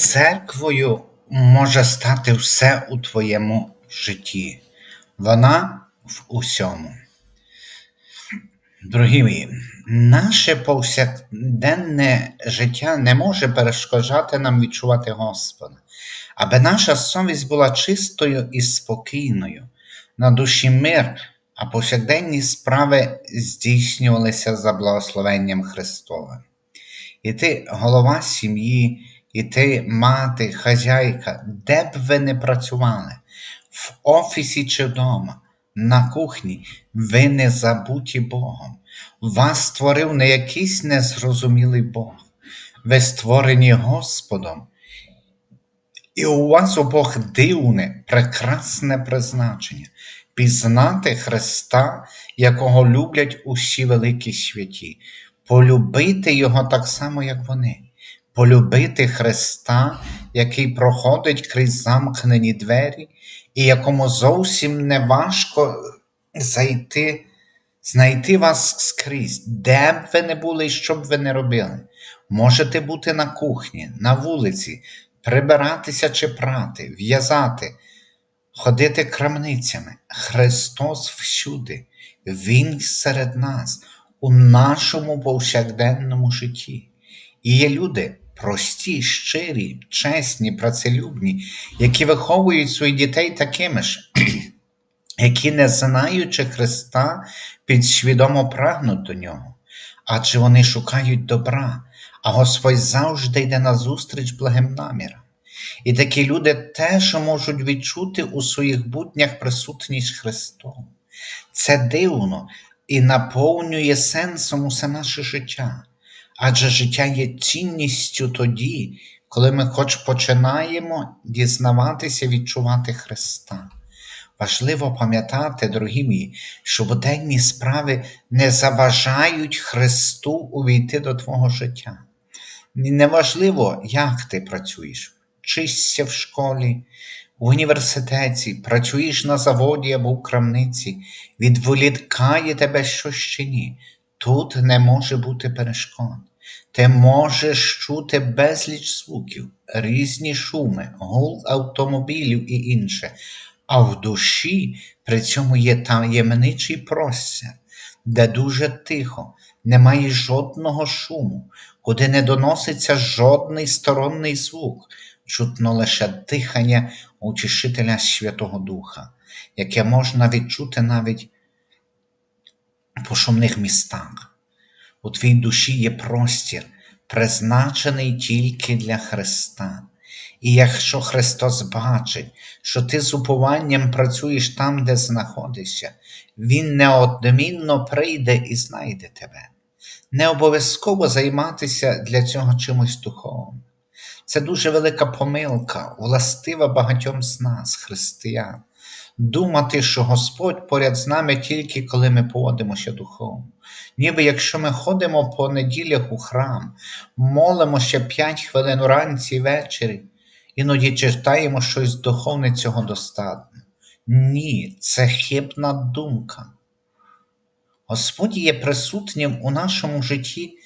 Церквою може стати все у твоєму житті. Вона в усьому. Дорогі мої, наше повсякденне життя не може перешкоджати нам відчувати Господа, аби наша совість була чистою і спокійною, на душі мир, а повсякденні справи здійснювалися за благословенням Христовим. І ти голова сім'ї, і ти мати, хазяйка, де б ви не працювали, в офісі чи вдома, на кухні, ви не забуті Богом. Вас створив не якийсь незрозумілий Бог. Ви створені Господом. І у вас обох дивне, прекрасне призначення пізнати Христа, якого люблять усі великі святі, полюбити Його так само, як вони, полюбити Христа, який проходить крізь замкнені двері, і якому зовсім не важко зайти, знайти вас скрізь, де б ви не були і що б ви не робили. Можете бути на кухні, на вулиці, прибиратися чи прати, в'язати, ходити крамницями. Христос всюди, Він серед нас, у нашому повсякденному житті. І є люди прості, щирі, чесні, працелюбні, які виховують своїх дітей такими ж, які, не знаючи Христа, підсвідомо прагнуть до нього, адже вони шукають добра, а Господь завжди йде назустріч благим намірам. І такі люди теж можуть відчути у своїх буднях присутність Христову. Це дивно і наповнює сенсом усе наше життя. Адже життя є цінністю тоді, коли ми хоч починаємо дізнаватися, відчувати Христа. Важливо пам'ятати, дорогі мої, що буденні справи не заважають Христу увійти до твого життя. Неважливо, як ти працюєш, вчишся в школі, в університеті, працюєш на заводі або в крамниці, відволікає тебе щось чи ні. Тут не може бути перешкод. Ти можеш чути безліч звуків, різні шуми, гул автомобілів і інше, а в душі при цьому є таємничий простір, де дуже тихо, немає жодного шуму, куди не доноситься жодний сторонний звук, чутно лише дихання утішителя Святого Духа, яке можна відчути навіть по шумних містах. У твоїй душі є простір, призначений тільки для Христа. І якщо Христос бачить, що ти з упованням працюєш там, де знаходишся, Він неодмінно прийде і знайде тебе. Не обов'язково займатися для цього чимось духовним. Це дуже велика помилка, властива багатьом з нас, християн, думати, що Господь поряд з нами тільки коли ми поводимося духовно. Ніби якщо ми ходимо по неділях у храм, молимося п'ять хвилин уранці і ввечері, іноді читаємо щось духовне цього достатньо. Ні, це хибна думка. Господь є присутнім у нашому житті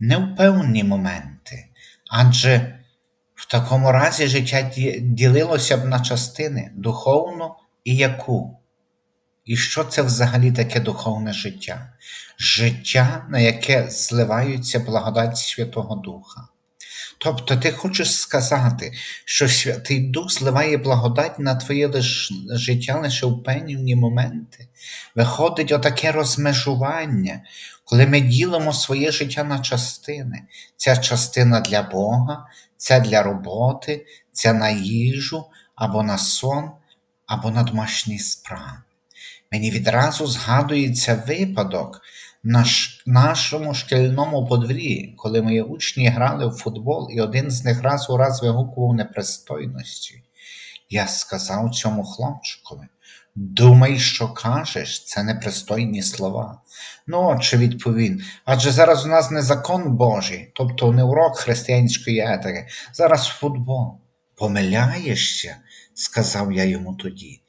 не в певні моменти, адже в такому разі життя ділилося б на частини духовну і яку. І що це взагалі таке духовне життя? Життя, на яке зливаються благодать Святого Духа. Тобто ти хочеш сказати, що Святий Дух зливає благодать на твоє життя лише в певні моменти. Виходить отаке розмежування, коли ми ділимо своє життя на частини. Ця частина для Бога, ця для роботи, ця на їжу, або на сон, або на домашні справи. Мені відразу згадується випадок на нашому шкільному подвір'ї, коли мої учні грали в футбол, і один з них раз у раз вигукував непристойності. Я сказав цьому хлопчикові, думай, що кажеш, це непристойні слова. Ну, отче відповів, адже зараз у нас не закон Божий, тобто не урок християнської етики, зараз футбол. Помиляєшся, сказав я йому тоді.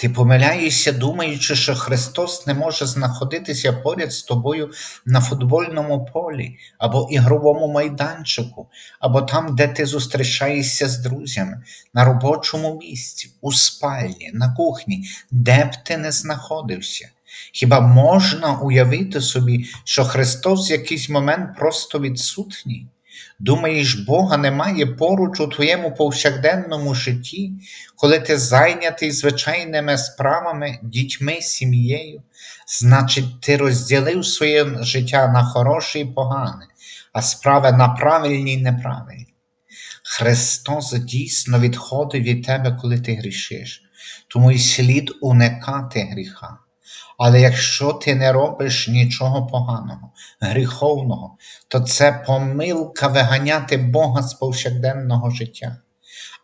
Ти помиляєшся, думаючи, що Христос не може знаходитися поряд з тобою на футбольному полі, або ігровому майданчику, або там, де ти зустрічаєшся з друзями, на робочому місці, у спальні, на кухні, де б ти не знаходився. Хіба можна уявити собі, що Христос в якийсь момент просто відсутній? Думаєш, Бога немає поруч у твоєму повсякденному житті, коли ти зайнятий звичайними справами, дітьми, сім'єю, значить, ти розділив своє життя на хороше і погане, а справи на правильні і неправильні. Христос дійсно відходить від тебе, коли ти грішиш, тому й слід уникати гріха. Але якщо ти не робиш нічого поганого, гріховного, то це помилка виганяти Бога з повсякденного життя.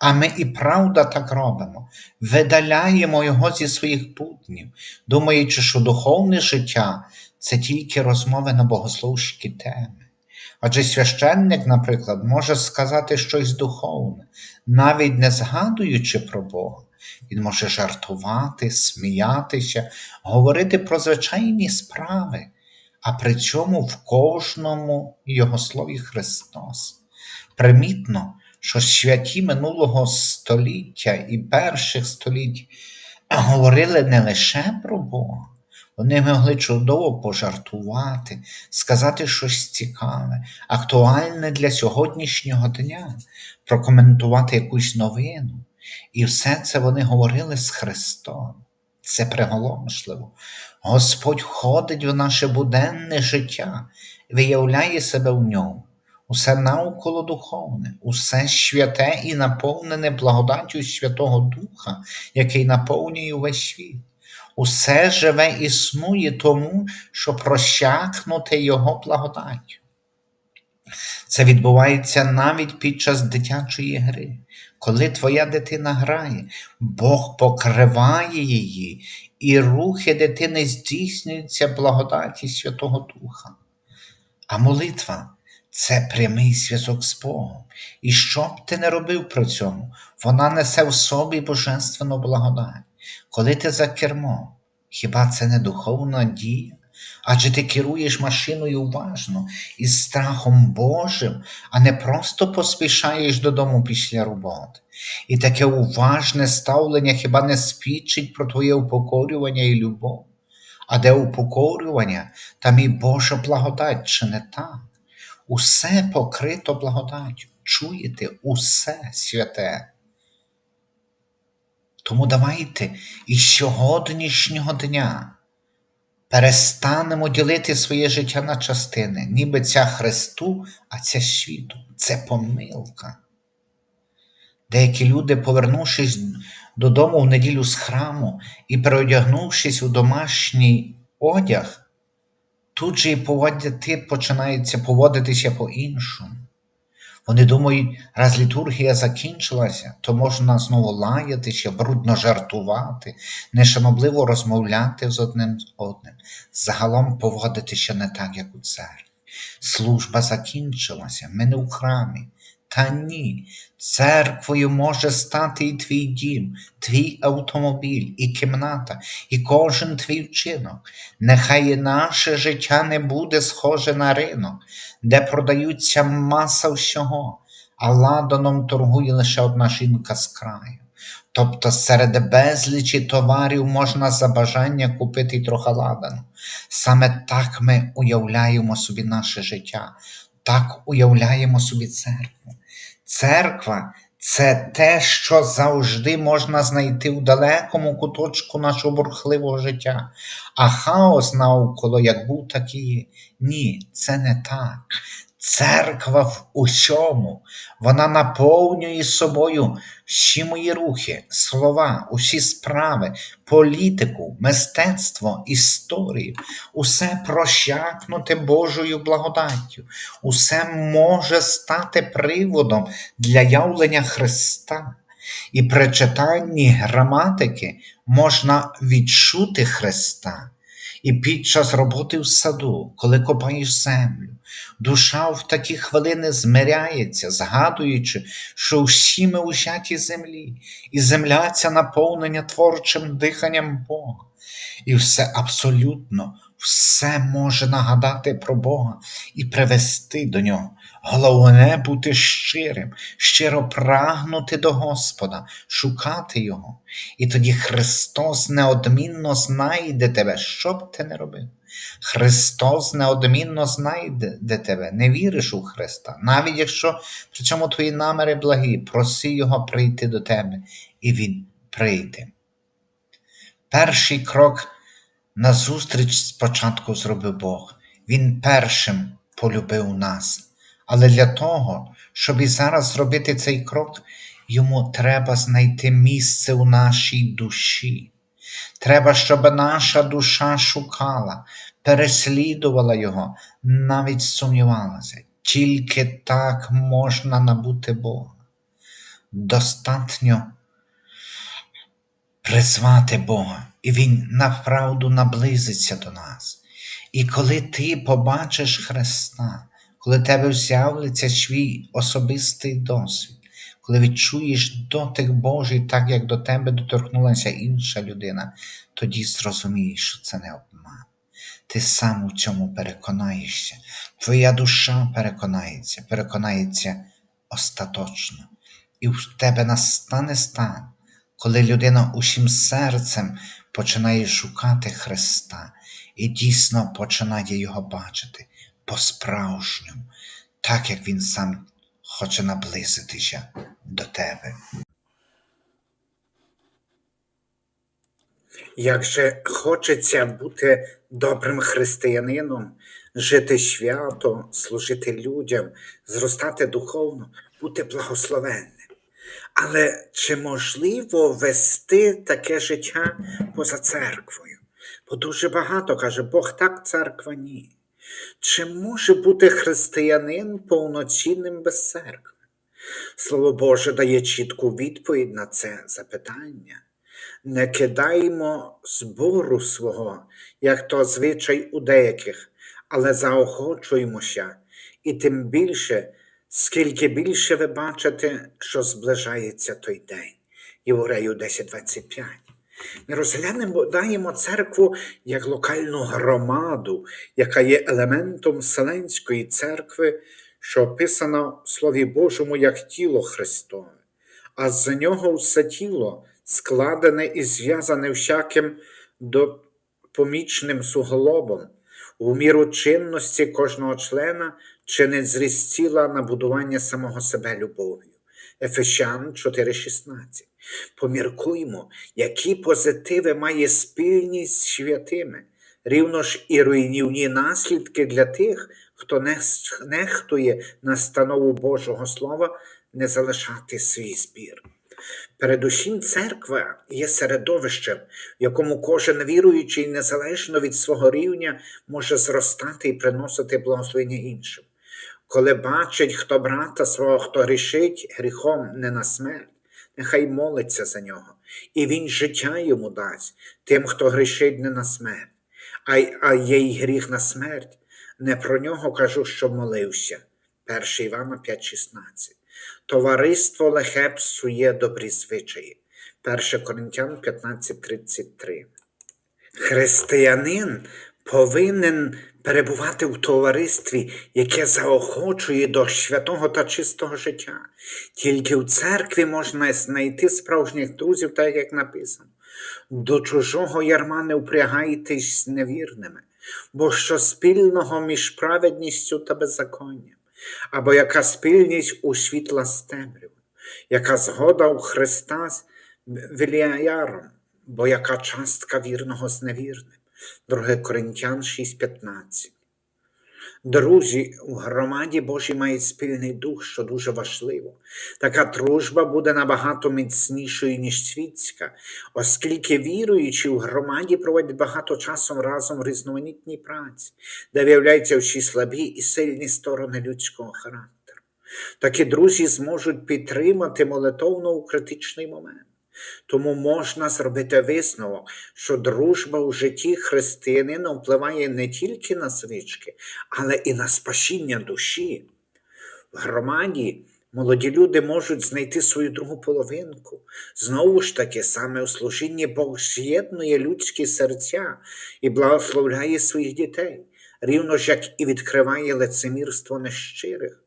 А ми і правда так робимо, видаляємо Його зі своїх буднів, думаючи, що духовне життя це тільки розмови на богословські теми. Адже священник, наприклад, може сказати щось духовне, навіть не згадуючи про Бога. Він може жартувати, сміятися, говорити про звичайні справи, а при цьому в кожному його слові Христос. Примітно, що святі минулого століття і перших століть говорили не лише про Бога, вони могли чудово пожартувати, сказати щось цікаве, актуальне для сьогоднішнього дня, прокоментувати якусь новину. І все це вони говорили з Христом. Це приголомшливо. Господь входить в наше буденне життя, виявляє себе в ньому. Усе навколо духовне, усе святе і наповнене благодаттю Святого Духа, який наповнює увесь світ. Усе живе існує тому, що просякнуте Його благодаттю. Це відбувається навіть під час дитячої гри. Коли твоя дитина грає, Бог покриває її, і рухи дитини здійснюються благодаті Святого Духа. А молитва це прямий зв'язок з Богом. І що б ти не робив при цьому, вона несе в собі божественну благодать. Коли ти за кермом, хіба це не духовна дія? Адже ти керуєш машиною уважно із страхом Божим, а не просто поспішаєш додому після роботи. І таке уважне ставлення хіба не свідчить про твоє упокорювання і любов. А де упокорювання, там і Божа благодать, чи не так? Усе покрито благодаттю. Чуєте, усе святе. Тому давайте із сьогоднішнього дня перестанемо ділити своє життя на частини, ніби ця Христу, а ця світу. Це помилка. Деякі люди, повернувшись додому в неділю з храму і переодягнувшись у домашній одяг, тут же і поводити починаються поводитися по-іншому. Вони думають, раз літургія закінчилася, то можна знову лаятися, брудно жартувати, нешанобливо розмовляти з одним з одним, загалом поводитися не так, як у церкві. Служба закінчилася, ми не у храмі. Та ні, церквою може стати і твій дім, твій автомобіль, і кімната, і кожен твій вчинок. Нехай і наше життя не буде схоже на ринок, де продаються маса всього, а ладаном торгує лише одна жінка з краю. Тобто серед безлічі товарів можна за бажання купити трохи ладану. Саме так ми уявляємо собі наше життя, так уявляємо собі церкву. Церква це те, що завжди можна знайти в далекому куточку нашого бурхливого життя, а хаос навколо як був, так і є. Ні, це не так. Церква в усьому, вона наповнює собою всі мої рухи, слова, усі справи, політику, мистецтво, історію, усе прощакнуте Божою благодаттю, усе може стати приводом для явлення Христа. І при читанні граматики можна відчути Христа. І під час роботи в саду, коли копаєш землю, душа в такі хвилини змиряється, згадуючи, що всі ми узяті землі, і земля ця наповнення творчим диханням Бога. І все абсолютно, все може нагадати про Бога і привести до нього. Головне бути щирим, щиро прагнути до Господа, шукати Його. І тоді Христос неодмінно знайде тебе, що б ти не робив. Христос неодмінно знайде тебе, не віриш у Христа, навіть якщо при цьому твої наміри благі, проси Його прийти до тебе, і Він прийде. Перший крок назустріч спочатку зробив Бог. Він першим полюбив нас. Але для того, щоб і зараз зробити цей крок, йому треба знайти місце у нашій душі. Треба, щоб наша душа шукала, переслідувала його, навіть сумнівалася. Тільки так можна набути Бога. Достатньо призвати Бога, і Він направду наблизиться до нас. І коли ти побачиш Христа, коли тебе з'явиться свій особистий досвід, коли відчуєш дотик Божий, так як до тебе доторкнулася інша людина, тоді зрозумієш, що це не обман. Ти сам у цьому переконаєшся, твоя душа переконається, переконається остаточно. І в тебе настане стан, коли людина усім серцем починає шукати Христа і дійсно починає його бачити по-справжньому, так як Він сам хоче наблизитися до тебе. Як же хочеться бути добрим християнином, жити свято, служити людям, зростати духовно, бути благословенним. Але чи можливо вести таке життя поза церквою? Бо дуже багато каже, Бог так, церква ні. Чи може бути християнин повноцінним без церкви? Слово Боже дає чітку відповідь на це запитання. Не кидаймо збору свого, як то звичай у деяких, але заохочуємося, і тим більше, скільки більше ви бачите, що зближається той день. Єврею 10.25. Ми розглянемо даємо церкву як локальну громаду, яка є елементом Вселенської церкви, що описана в Слові Божому як тіло Христове, а з нього все тіло складене і зв'язане всяким допомічним суглобом, у міру чинності кожного члена чинить зріст тіла на будування самого себе любов'ю. Ефесян 4,16. Поміркуймо, які позитиви має спільність з святими, рівно ж і руйнівні наслідки для тих, хто нехтує настанову Божого Слова не залишати свій збір. Передусім, церква є середовищем, в якому кожен віруючий незалежно від свого рівня може зростати і приносити благословення іншим. Коли бачить, хто брата свого, хто грішить гріхом не на смерть, нехай молиться за нього, і він життя йому дасть тим, хто грішить не на смерть, а, а є й гріх на смерть. Не про нього кажу, що молився. 1 Івана 5,16. Товариство лихе псує добрі звичаї. 1 Коринтян 15:33. Християнин повинен перебувати в товаристві, яке заохочує до святого та чистого життя. Тільки в церкві можна знайти справжніх друзів, так як написано. До чужого ярма не впрягайтесь з невірними, бо що спільного між праведністю та беззаконням, або яка спільність у світла з темрявою, яка згода у Христа з Віліяром, бо яка частка вірного з невірним. 2 Коринтян 6,15. Друзі, у громаді Божій мають спільний дух, що дуже важливо. Така дружба буде набагато міцнішою, ніж світська, оскільки віруючі у громаді проводять багато часу разом в різноманітній праці, де виявляються всі слабі і сильні сторони людського характеру. Такі друзі зможуть підтримати молитовно у критичний момент. Тому можна зробити висновок, що дружба у житті християнина впливає не тільки на звички, але і на спасіння душі. В громаді молоді люди можуть знайти свою другу половинку. Знову ж таки, саме у служінні Бог з'єднує людські серця і благословляє своїх дітей, рівно ж як і відкриває лицемірство нещирих.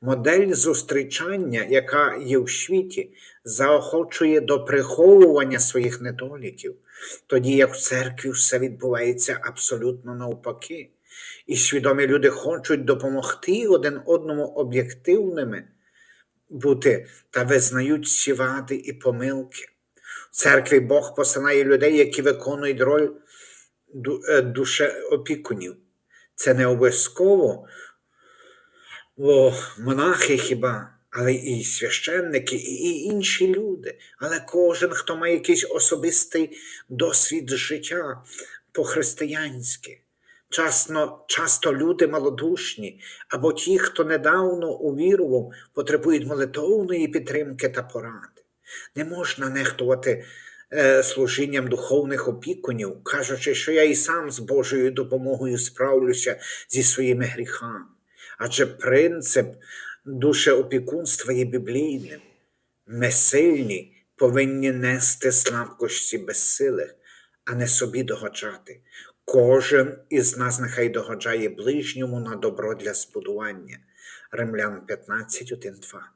Модель зустрічання, яка є в світі, заохочує до приховування своїх недоліків, тоді як в церкві все відбувається абсолютно навпаки. І свідомі люди хочуть допомогти один одному об'єктивними бути та визнають всі вади і помилки. В церкві Бог посилає людей, які виконують роль е, душеопікунів. Це не обов'язково монахи хіба, але і священники, і інші люди. Але кожен, хто має якийсь особистий досвід життя по-християнськи. Часто, часто люди малодушні, або ті, хто недавно увірував, потребують молитовної підтримки та поради. Не можна нехтувати е, служінням духовних опікунів, кажучи, що я і сам з Божою допомогою справлюся зі своїми гріхами. Адже принцип душеопікунства є біблійним. Ми сильні повинні нести слабкості безсилих, а не собі догоджати. Кожен із нас нехай догоджає ближньому на добро для збудування. Римлян 15, 1, 2.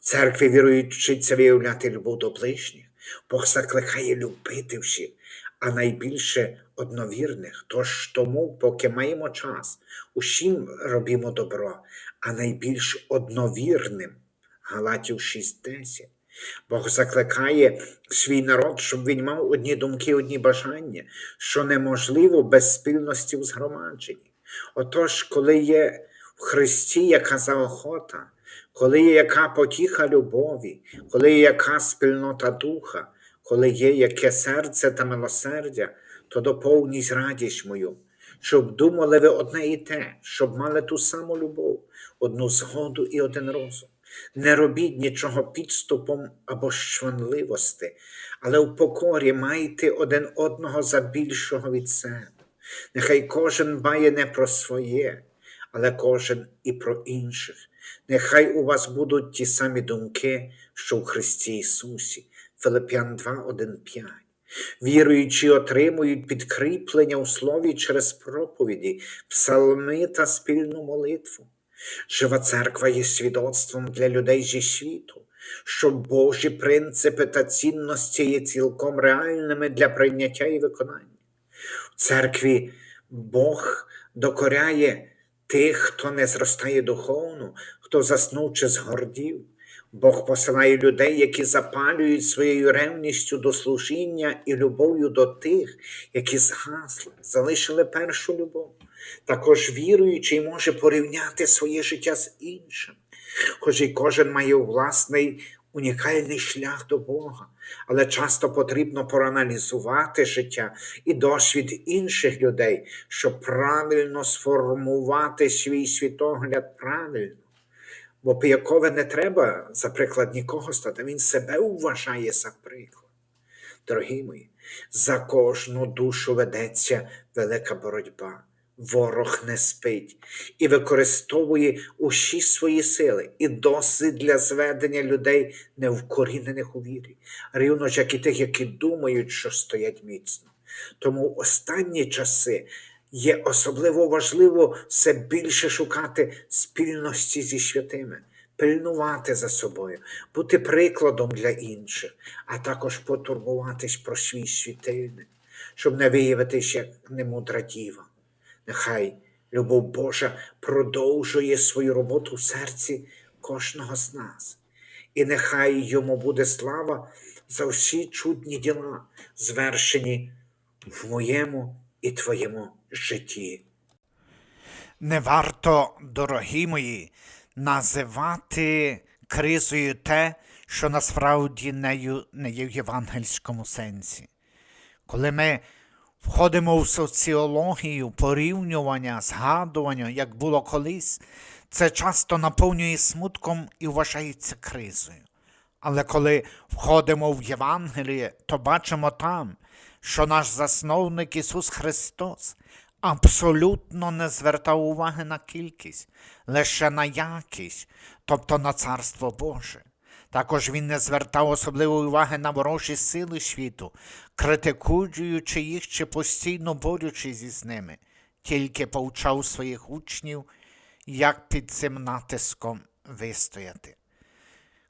В церкві вірують вчиться виявляти любов до ближніх. Бог закликає любити всіх, а найбільше одновірних. Тож тому, поки маємо час, усім робімо добро, а найбільш одновірним. Галатів 6.10. Бог закликає свій народ, щоб він мав одні думки, одні бажання, що неможливо без спільності в згромадженні. Отож, коли є в Христі яка заохота, коли є яка потіха любові, коли є яка спільнота духа, коли є яке серце та милосердя, то доповніть радість мою, щоб думали ви одне і те, щоб мали ту саму любов, одну згоду і один розум. Не робіть нічого підступом або щванливости, але в покорі майте один одного за більшого від себе. Нехай кожен дбає не про своє, але кожен і про інших. Нехай у вас будуть ті самі думки, що в Христі Ісусі. Филип'ян 2, 1, 5. Віруючі отримують підкріплення у слові через проповіді, псалми та спільну молитву. Жива церква є свідоцтвом для людей зі світу, що Божі принципи та цінності є цілком реальними для прийняття і виконання. В церкві Бог докоряє тих, хто не зростає духовно, хто заснув чи згордів. Бог посилає людей, які запалюють своєю ревністю до служіння і любов'ю до тих, які згасли, залишили першу любов. Також віруючий може порівняти своє життя з іншим, хоч і кожен має власний унікальний шлях до Бога, але часто потрібно проаналізувати життя і досвід інших людей, щоб правильно сформувати свій світогляд правильно. Бо Пиякове не треба за приклад нікого стати, він себе вважає за приклад. Дорогі мої, за кожну душу ведеться велика боротьба. Ворог не спить і використовує усі свої сили і досвід для зведення людей невкорінених у вірі, рівно ж як і тих, які думають, що стоять міцно. Тому в останні часи є особливо важливо все більше шукати спільності зі святими, пильнувати за собою, бути прикладом для інших, а також потурбуватись про свій світильник, щоб не виявитись як немудра діва. Нехай любов Божа продовжує свою роботу в серці кожного з нас. І нехай йому буде слава за всі чудні діла, звершені в моєму і твоєму житті. Не варто, дорогі мої, називати кризою те, що насправді нею не є в євангельському сенсі. Коли ми входимо в соціологію, порівнювання, згадування, як було колись, це часто наповнює смутком і вважається кризою. Але коли входимо в Євангеліє, то бачимо там, що наш засновник Ісус Христос абсолютно не звертав уваги на кількість, лише на якість, тобто на Царство Боже. Також він не звертав особливої уваги на ворожі сили світу, критикуючи їх чи постійно борючись із ними, тільки повчав своїх учнів, як під цим натиском вистояти.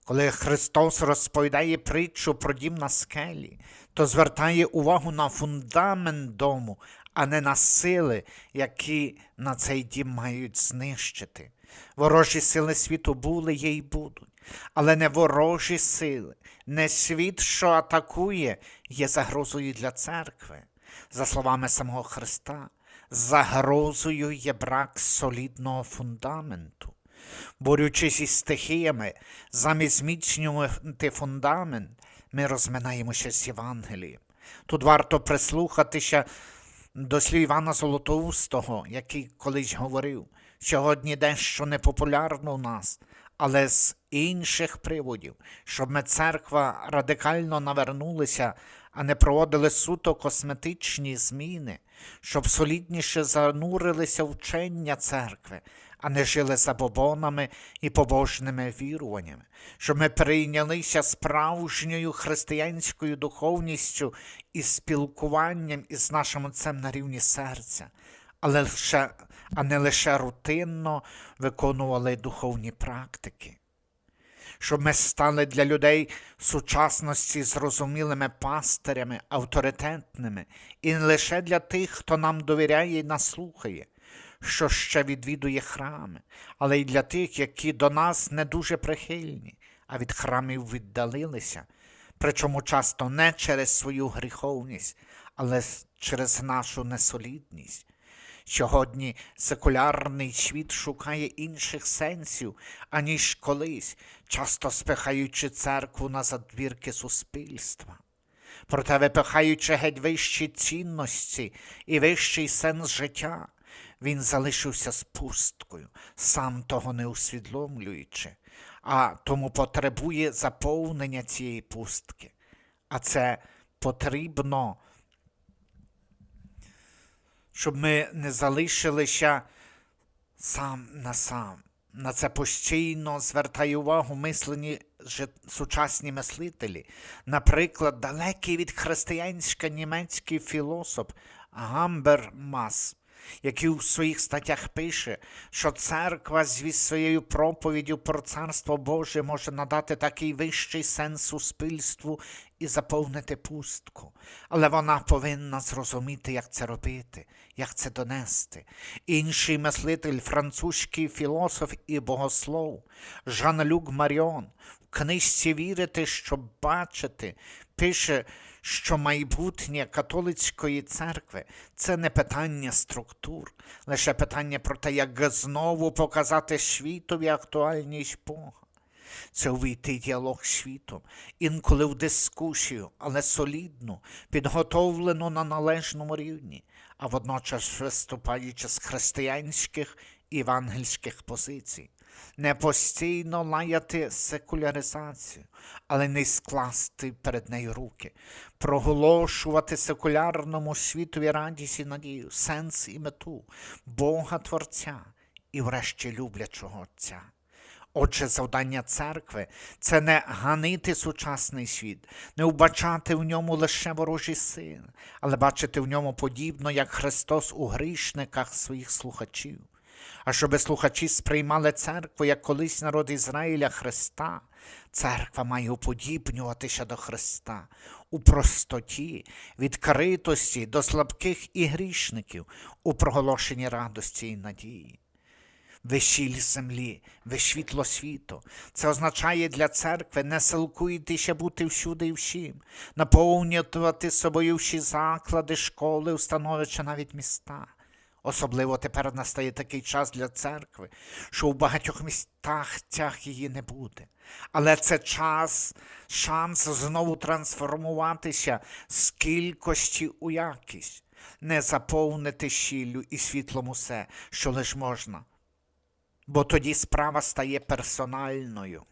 Коли Христос розповідає притчу про дім на скелі, то звертає увагу на фундамент дому, а не на сили, які на цей дім мають знищити. Ворожі сили світу були є й будуть, але не ворожі сили, не світ, що атакує, є загрозою для церкви. За словами самого Христа, загрозою є брак солідного фундаменту. Борючись із стихіями, замість зміцнювати фундамент, ми розминаємося з Євангелієм. Тут варто прислухатися до слів Івана Золотоустого, який колись говорив, сьогодні дещо непопулярно у нас, але з інших приводів, щоб ми церква радикально навернулися, а не проводили суто косметичні зміни, щоб солідніше занурилися вчення церкви, а не жили забобонами і побожними віруваннями, щоб ми прийнялися справжньою християнською духовністю і спілкуванням із нашим отцем на рівні серця, але лише, а не лише рутинно виконували духовні практики. Щоб ми стали для людей сучасності зрозумілими пастирями, авторитетними, і не лише для тих, хто нам довіряє і нас слухає, що ще відвідує храми, але й для тих, які до нас не дуже прихильні, а від храмів віддалилися, причому часто не через свою гріховність, але через нашу несолідність. Сьогодні секулярний світ шукає інших сенсів, аніж колись, часто спихаючи церкву на задвірки суспільства. Проте випихаючи геть вищі цінності і вищий сенс життя, він залишився з пусткою, сам того не усвідомлюючи, а тому потребує заповнення цієї пустки. А це потрібно щоб ми не залишилися сам на сам. На це постійно звертає увагу мислені сучасні мислителі. Наприклад, далекий від християнська німецький філософ Гамбер Мас, який у своїх статтях пише, що церква зі своєю проповіддю про Царство Боже може надати такий вищий сенс суспільству і заповнити пустку. Але вона повинна зрозуміти, як це робити, як це донести. Інший мислитель, французький філософ і богослов Жан-Люк Маріон в книжці Вірити, щоб бачити, пише, що майбутнє католицької церкви це не питання структур, лише питання про те, як знову показати світові актуальність Бога. Це увійти в діалог світом, інколи в дискусію, але солідну, підготовлену на належному рівні, а водночас виступаючи з християнських і євангельських позицій. Не постійно лаяти секуляризацію, але не скласти перед нею руки, проголошувати секулярному світові радість і надію, сенс і мету, Бога Творця і врешті люблячого Отця. Отже, завдання церкви це не ганити сучасний світ, не вбачати в ньому лише ворожі сили, але бачити в ньому подібно, як Христос у грішниках своїх слухачів. А щоби слухачі сприймали церкву як колись народ Ізраїля Христа, церква має уподібнюватися до Христа у простоті, відкритості до слабких і грішників, у проголошенні радості і надії. Весіль землі, ви світло світу. Це означає для церкви не силкуйтеся бути всюди і всім, наповнювати собою всі заклади, школи, установи чи навіть міста. Особливо тепер настає такий час для церкви, що в багатьох містах тях її не буде. Але це час, шанс знову трансформуватися з кількості у якість, не заповнити щіллю і світлом усе, що лиш можна бо тоді справа стає персональною.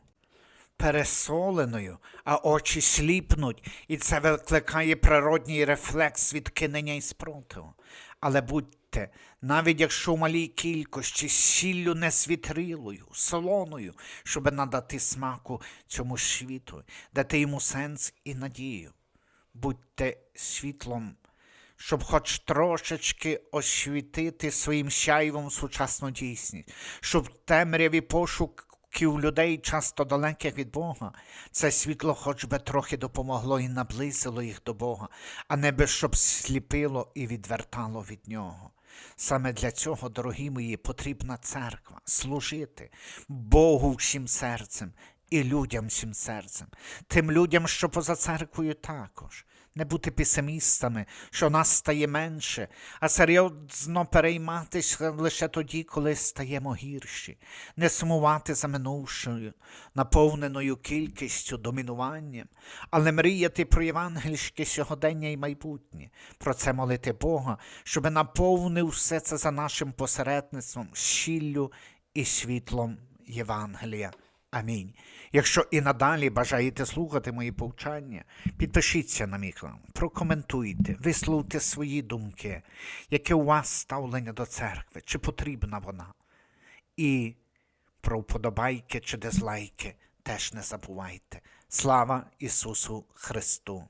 пересоленою, а очі сліпнуть, і це викликає природній рефлекс відкинення і спротиву. Але будьте, навіть якщо в малій кількості, сіллю несвітрилою, солоною, щоб надати смаку цьому світу, дати йому сенс і надію. Будьте світлом, щоб хоч трошечки освітити своїм сяйвом сучасну дійсність, щоб в темряві пошуків людей, часто далеких від Бога, це світло хоч би трохи допомогло і наблизило їх до Бога, а не би щоб сліпило і відвертало від нього. Саме для цього, дорогі мої, потрібна церква. Служити Богу всім серцем і людям всім серцем, тим людям, що поза церквою також. Не бути песимістами, що нас стає менше, а серйозно перейматися лише тоді, коли стаємо гірші, не сумувати за минувшою, наповненою кількістю домінуванням, але мріяти про євангельське сьогодення і майбутнє, про це молити Бога, щоб наповнив все це за нашим посередництвом, щіллю і світлом Євангелія. Амінь. Якщо і надалі бажаєте слухати мої повчання, підпишіться на мій канал, прокоментуйте, висловте свої думки, яке у вас ставлення до церкви, чи потрібна вона. І про вподобайки чи дизлайки теж не забувайте. Слава Ісусу Христу!